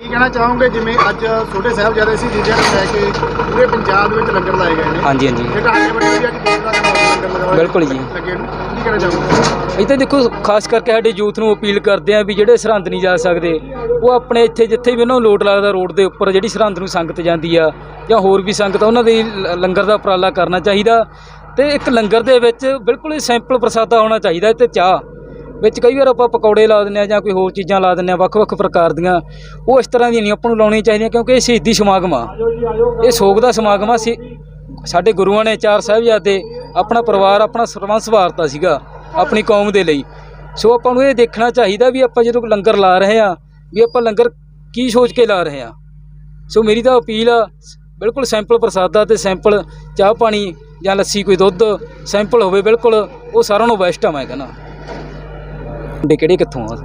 ਕੀ ਕਹਿਣਾ ਚਾਹੋਗੇ? ਜਿਵੇਂ ਅੱਜ ਛੋਟੇ ਸਾਹਿਬਜ਼ਾਦੇ ਸੀ ਜਿਹਨਾਂ ਨੂੰ ਲੈ ਕੇ ਪੂਰੇ ਪੰਜਾਬ ਦੇ ਵਿੱਚ ਲੰਗਰ ਲਾਏ ਗਏ ਨੇ। ਹਾਂਜੀ ਹਾਂਜੀ। ਇਹ ਤੁਹਾਡੇ ਵੱਡੇ ਵੀ ਅੱਜ ਦੂਸਰਾ ਦਿਨ ਲੰਗਰ ਲਗਾਇਆ ਬਿਲਕੁਲ ਜੀ। ਲੱਗੇ ਨੂੰ। ਕੀ ਕਹਿਣਾ ਚਾਹੋਗੇ? ਤਾਂ ਦੇਖੋ ਖਾਸ ਕਰਕੇ ਸਾਡੇ ਯੂਥ ਨੂੰ ਅਪੀਲ ਕਰਦੇ ਆ ਵੀ ਜਿਹੜੇ ਸਰਹੰਦ ਨਹੀਂ ਜਾ ਸਕਦੇ ਉਹ ਆਪਣੇ ਇੱਥੇ ਜਿੱਥੇ ਵੀ ਉਹਨਾਂ ਨੂੰ ਲੋਟ ਲੱਗਦਾ ਰੋਡ ਦੇ ਉੱਪਰ ਜਿਹੜੀ ਸਰਹੰਦ ਨੂੰ ਸੰਗਤ ਜਾਂਦੀ ਆ ਜਾਂ ਹੋਰ ਵੀ ਸੰਗਤ ਆ, ਉਹਨਾਂ ਦੇ ਲ- ਲੰਗਰ ਦਾ ਉਪਰਾਲਾ ਕਰਨਾ ਚਾਹੀਦਾ। ਤੇ ਇੱਕ ਲੰਗਰ ਦੇ ਵਿੱਚ ਬਿਲਕੁਲ ਹੀ ਸਿੰਪਲ ਪ੍ਰਸਾਦਾ ਹੋਣਾ ਚਾਹੀਦਾ ਤੇ ਚਾਹ। ਵਿੱਚ ਕਈ ਵਾਰ ਆਪਾਂ ਪਕੌੜੇ ਲਾ ਦਿੰਦੇ ਆ ਜਾਂ ਕੋਈ ਹੋਰ ਚੀਜ਼ਾਂ ਲਾ ਦਿੰਦੇ ਆ ਵੱਖ-ਵੱਖ ਪ੍ਰਕਾਰ ਦੀਆਂ। ਉਹ ਇਸ ਤਰ੍ਹਾਂ ਦੀਆਂ ਨਹੀਂ, ਆਪਾਂ ਨੂੰ ਲਾਉਣੀਆਂ ਚਾਹੀਦੀਆਂ ਕਿਉਂਕਿ ਇਹ ਸ਼ਹੀਦੀ ਸਮਾਗਮ ਆ। ਇਹ ਸੋਗ ਦਾ ਸਮਾਗਮ ਆ। ਸੀ ਸਾਡੇ ਗੁਰੂਆਂ ਨੇ ਚਾਰ ਸਾਹਿਬਜ਼ਾਦੇ, ਆਪਣਾ ਪਰਿਵਾਰ, ਆਪਣਾ ਸਰਵੰਸ ਵਾਰਤਾ ਸੀਗਾ ਆਪਣੀ ਕੌਮ ਦੇ ਲਈ। ਸੋ ਆਪਾਂ ਨੂੰ ਇਹ ਦੇਖਣਾ ਚਾਹੀਦਾ ਵੀ ਆਪਾਂ ਜਦੋਂ ਲੰਗਰ ਲਾ ਰਹੇ ਆ ਵੀ ਆਪਾਂ ਲੰਗਰ ਕੀ ਸੋਚ ਕੇ ਲਾ ਰਹੇ ਆ ਸੋ ਮੇਰੀ ਤਾਂ ਅਪੀਲ ਆ, ਬਿਲਕੁਲ ਸੈਂਪਲ ਪ੍ਰਸਾਦਾ ਤੇ ਸੈਂਪਲ ਚਾਹ ਪਾਣੀ ਜਾਂ ਲੱਸੀ, ਕੋਈ ਦੁੱਧ, ਸੈਂਪਲ ਹੋਵੇ, ਬਿਲਕੁਲ ਉਹ ਸਾਰਿਆਂ ਨੂੰ ਬੈਸਟ ਆ, ਮੈਂ ਕਹਿੰਦਾ। ਦੇ ਕਿਹੜੇ ਕਿੱਥੋਂ ਆ?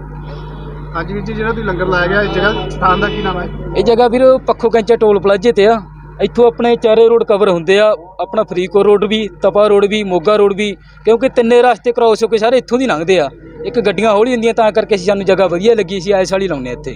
ਅੱਜ ਵੀ ਜੀ ਜਿਹੜਾ ਤੁਸੀਂ ਲੰਗਰ ਲਾਇਆ ਗਿਆ ਇਸ ਜਗ੍ਹਾ ਸਥਾਨ ਦਾ ਕੀ ਨਾਮ ਹੈ? ਇਹ ਜਗ੍ਹਾ ਵੀਰ ਪੱਖੋ ਕੈਂਚਾ ਟੋਲ ਪਲਾਜ਼ੇ ਤੇ ਆ। ਇੱਥੋਂ ਆਪਣੇ ਚਾਰੇ ਰੋਡ ਕਵਰ ਹੁੰਦੇ ਆ। ਆਪਣਾ ਫਰੀਦਕੋਟ ਰੋਡ ਵੀ ਤਪਾ ਰੋਡ ਵੀ ਮੋਗਾ ਰੋਡ ਵੀ ਕਿਉਂਕਿ ਤਿੰਨੇ ਰਸਤੇ ਕ੍ਰਾਸ ਹੋ ਕੇ ਸਾਰੇ ਇੱਥੋਂ ਦੀ ਲੰਘਦੇ ਆ। ਇੱਕ ਗੱਡੀਆਂ ਹੌਲੀ ਹੁੰਦੀਆਂ ਤਾਂ ਕਰਕੇ ਅਸੀਂ ਸਾਨੂੰ ਜਗ੍ਹਾ ਵਧੀਆ ਲੱਗੀ ਸੀ ਐਸ ਵਾਲੀ ਲਾਉਂਦੇ ਇੱਥੇ।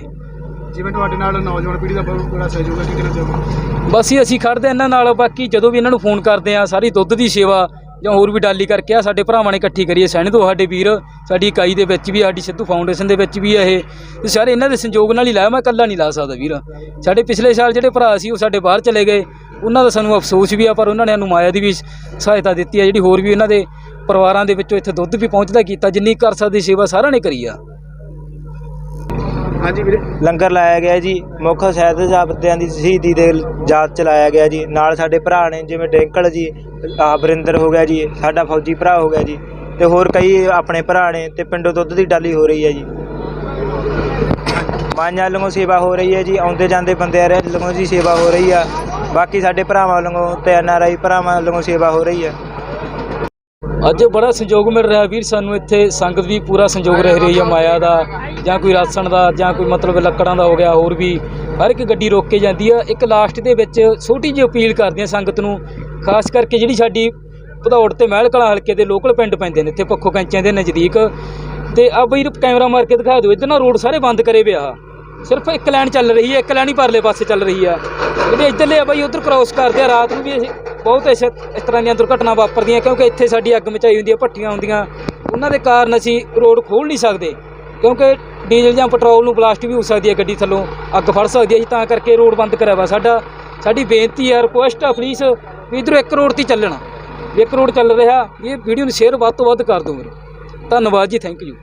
ਜਿਵੇਂ ਤੁਹਾਡੇ ਨਾਲ ਨੌਜਵਾਨ ਪੀੜ੍ਹੀ ਦਾ ਬਹੁਤ ਬੜਾ ਸਹਿਯੋਗ ਹੈ ਕੀ ਚਾਹੋਗੇ? ਬਸ ਹੀ ਅਸੀਂ ਖੜਦੇ ਇਹਨਾਂ ਨਾਲ ਬਾਕੀ ਜਦੋਂ ਵੀ ਇਹਨਾਂ ਨੂੰ ਫੋਨ ਕਰਦੇ ਆ ਸਾਰੀ ਦੁੱਧ ਦੀ ਸੇਵਾ ਜਾਂ ਹੋਰ ਵੀ ਡਾਲੀ ਕਰਕੇ ਆ, ਸਾਡੇ ਭਰਾਵਾਂ ਨੇ ਇਕੱਠੀ ਕਰੀਏ ਸਹਿਣੇ ਤੋਂ ਸਾਡੇ ਵੀਰ, ਸਾਡੀ ਇਕਾਈ ਦੇ ਵਿੱਚ ਵੀ, ਸਾਡੀ ਸਿੱਧੂ ਫਾਊਂਡੇਸ਼ਨ ਦੇ ਵਿੱਚ ਵੀ ਆ ਇਹ। ਤੇ ਸਾਰੇ ਇਹਨਾਂ ਦੇ ਸੰਯੋਗ ਨਾਲ ਹੀ ਲਾਇਆ, ਮੈਂ ਇਕੱਲਾ ਨਹੀਂ ਲਾ ਸਕਦਾ ਵੀਰ। ਸਾਡੇ ਪਿਛਲੇ ਸਾਲ ਜਿਹੜੇ ਭਰਾ ਸੀ, ਉਹ ਸਾਡੇ ਬਾਹਰ ਚਲੇ ਗਏ। ਉਹਨਾਂ ਦਾ ਸਾਨੂੰ ਅਫਸੋਸ ਵੀ ਆ, ਪਰ ਉਹਨਾਂ ਨੇ ਸਾਨੂੰ ਮਾਇਆ ਦੀ ਵੀ ਸਹਾਇਤਾ ਦਿੱਤੀ ਆ। ਜਿਹੜੀ ਹੋਰ ਵੀ ਇਹਨਾਂ ਦੇ ਪਰਿਵਾਰਾਂ ਦੇ ਵਿੱਚੋਂ ਇੱਥੇ ਦੁੱਧ ਵੀ ਪਹੁੰਚਦਾ ਕੀਤਾ, ਜਿੰਨੀ ਕਰ ਸਕਦੀ ਸੇਵਾ ਸਾਰਿਆਂ ਨੇ ਕਰੀ ਆ। ਹਾਂਜੀ ਵੀਰੇ। ਲੰਗਰ ਲਾਇਆ ਗਿਆ ਜੀ ਮੁੱਖ ਸਾਹਿਬਜ਼ਾਦਿਆਂ ਦੀ ਸ਼ਹੀਦੀ ਦੇ ਯਾਦ ਚ ਲਾਇਆ ਗਿਆ ਜੀ। ਨਾਲ ਸਾਡੇ ਭਰਾ ਨੇ ਜਿਵੇਂ ਡੈਂਕਲ ਜੀ ਬਰਿੰਦਰ ਹੋ ਗਿਆ ਜੀ ਸਾਡਾ ਫੌਜੀ ਭਰਾ ਹੋ ਗਿਆ ਜੀ। ਤੇ ਹੋਰ ਕਈ ਆਪਣੇ ਭਰਾ ਨੇ ਤੇ ਪਿੰਡੋਂ ਦੁੱਧ ਦੀ ਡਾਲੀ ਹੋ ਰਹੀ ਹੈ ਜੀ। ਮਾਂਝਾਂ ਵੱਲੋਂ ਸੇਵਾ ਹੋ ਰਹੀ ਹੈ ਜੀ ਆਉਂਦੇ ਜਾਂਦੇ ਬੰਦਿਆਂ ਵੱਲੋਂ ਜੀ ਸੇਵਾ ਹੋ ਰਹੀ ਆ। ਬਾਕੀ ਸਾਡੇ ਭਰਾਵਾਂ ਵੱਲੋਂ ਤੇ ਐਨ ਆਰ ਆਈ ਭਰਾਵਾਂ ਵੱਲੋਂ ਸੇਵਾ ਹੋ ਰਹੀ ਹੈ। ਅੱਜ ਬੜਾ ਸੰਯੋਗ ਮਿਲ ਰਿਹਾ ਵੀਰ ਸਾਨੂੰ ਇੱਥੇ ਸੰਗਤ ਵੀ ਪੂਰਾ ਸੰਯੋਗ ਰਹਿ ਰਹੀ ਹੈ ਮਾਇਆ ਦਾ। ਜਾਂ ਕੋਈ ਰਾਸ਼ਨ ਦਾ ਜਾਂ ਕੋਈ ਮਤਲਬ ਲੱਕੜਾਂ ਦਾ ਹੋ ਗਿਆ, ਹੋਰ ਵੀ ਹਰ ਇੱਕ ਗੱਡੀ ਰੋਕ ਕੇ ਜਾਂਦੀ ਆ। ਇੱਕ ਲਾਸਟ ਦੇ ਵਿੱਚ ਛੋਟੀ ਜਿਹੀ ਅਪੀਲ ਕਰਦੇ ਆ ਸੰਗਤ ਨੂੰ, ਖਾਸ ਕਰਕੇ ਜਿਹੜੀ ਸਾਡੀ ਭਦੌੜ ਤੇ ਮਹਿਲ ਕਲਾਂ ਹਲਕੇ ਦੇ ਲੋਕਲ ਪਿੰਡ ਪੈਂਦੇ ਨੇ, ਇੱਥੇ ਪੱਖੋ ਕੈਂਚਿਆਂ ਦੇ ਨਜ਼ਦੀਕ। ਤੇ ਆ ਬਈ ਕੈਮਰਾ ਮਾਰ ਕੇ ਦਿਖਾ ਦਿਓ, ਇੱਧਰ ਨਾ ਰੋਡ ਸਾਰੇ ਬੰਦ ਕਰੇ ਪਿਆ। ਸਿਰਫ ਇੱਕ ਲਾਈਨ ਚੱਲ ਰਹੀ ਹੈ, ਇੱਕ ਲਾਈਨ ਹੀ ਪਰਲੇ ਪਾਸੇ ਚੱਲ ਰਹੀ ਆ। ਜਿਹੜੇ ਇੱਧਰਲੇ ਆ ਬਾਈ, ਉਧਰ ਕ੍ਰਾਸ ਕਰਦੇ ਆ, ਰਾਤ ਨੂੰ ਵੀ ਅਸੀਂ ਬਹੁਤ ਇਸ ਇਸ ਤਰ੍ਹਾਂ ਦੀਆਂ ਦੁਰਘਟਨਾ ਵਾਪਰਦੀਆਂ, ਕਿਉਂਕਿ ਇੱਥੇ ਸਾਡੀ ਅੱਗ ਮਚਾਈ ਹੁੰਦੀ ਹੈ ਭੱਠੀਆਂ ਹੁੰਦੀਆਂ। ਉਹਨਾਂ ਦੇ ਕਾਰਨ ਅਸੀਂ ਰੋਡ ਖੋਲ ਨਹੀਂ ਸਕਦੇ, ਕਿਉਂਕਿ ਡੀਜ਼ਲ ਜਾਂ ਪੈਟਰੋਲ ਨੂੰ ਬਲਾਸਟ ਵੀ ਹੋ ਸਕਦੀ ਹੈ ਗੱਡੀ ਥੱਲੋਂ, ਅੱਗ ਫੜ ਸਕਦੀ ਹੈ ਜੀ, ਤਾਂ ਕਰਕੇ ਰੋਡ ਬੰਦ ਕਰਿਆ ਵਾ। ਸਾਡਾ, ਸਾਡੀ ਬੇਨਤੀ ਹੈ ਰਿਕੁਐਸਟ ਆ ਪਲੀਜ਼ ਵੀ ਇਧਰੋਂ ਇੱਕ ਰੋਡ ਤੇ ਚੱਲਣਾ। ਇੱਕ ਰੋਡ ਚੱਲ ਰਿਹਾ, ਇਹ ਵੀਡੀਓ ਨੂੰ ਸ਼ੇਅਰ ਵੱਧ ਤੋਂ ਵੱਧ ਕਰ ਦਿਓ ਮੇਰੇ ਧੰਨਵਾਦ ਜੀ ਥੈਂਕ ਯੂ